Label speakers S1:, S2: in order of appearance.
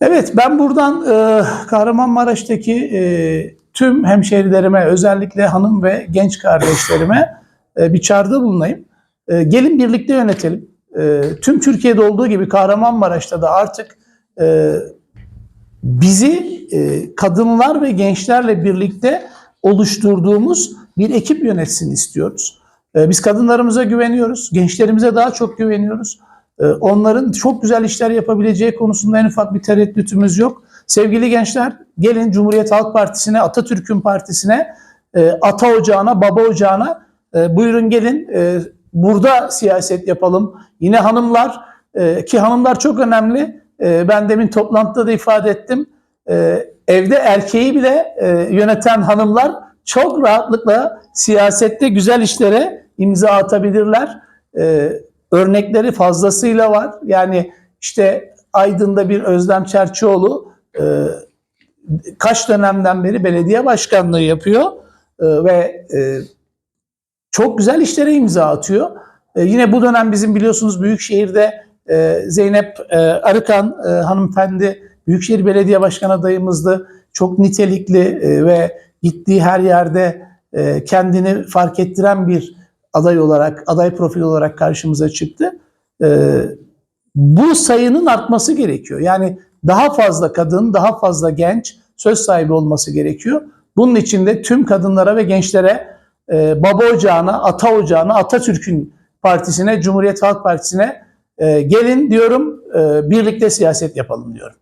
S1: Evet, ben buradan e, Kahramanmaraş'taki e, tüm hemşehrilerime, özellikle hanım ve genç kardeşlerime e, bir çağrıda bulunayım. E, gelin birlikte yönetelim. E, tüm Türkiye'de olduğu gibi Kahramanmaraş'ta da artık e, bizi e, kadınlar ve gençlerle birlikte oluşturduğumuz bir ekip yönetsin istiyoruz. E, biz kadınlarımıza güveniyoruz, gençlerimize daha çok güveniyoruz. E, onların çok güzel işler yapabileceği konusunda en ufak bir tereddütümüz yok. Sevgili gençler, gelin Cumhuriyet Halk Partisi'ne, Atatürk'ün partisine, e, ata ocağına, baba ocağına e, buyurun gelin e, burada siyaset yapalım. Yine hanımlar ki hanımlar çok önemli. Ben demin toplantıda da ifade ettim. Evde erkeği bile yöneten hanımlar çok rahatlıkla siyasette güzel işlere imza atabilirler. Örnekleri fazlasıyla var. Yani işte Aydın'da bir Özlem Çerçioğlu e, kaç dönemden beri belediye başkanlığı yapıyor e, ve e, çok güzel işlere imza atıyor. E, yine bu dönem bizim biliyorsunuz Büyükşehir'de e, Zeynep e, Arıkan e, hanımefendi Büyükşehir Belediye Başkan adayımızdı. Çok nitelikli e, ve gittiği her yerde e, kendini fark ettiren bir aday olarak, aday profili olarak karşımıza çıktı. E, bu sayının artması gerekiyor. Yani daha fazla kadın, daha fazla genç söz sahibi olması gerekiyor. Bunun için de tüm kadınlara ve gençlere e, baba ocağına, ata ocağına, Atatürk'ün partisine, Cumhuriyet Halk Partisi'ne e, gelin diyorum, e, birlikte siyaset yapalım diyorum.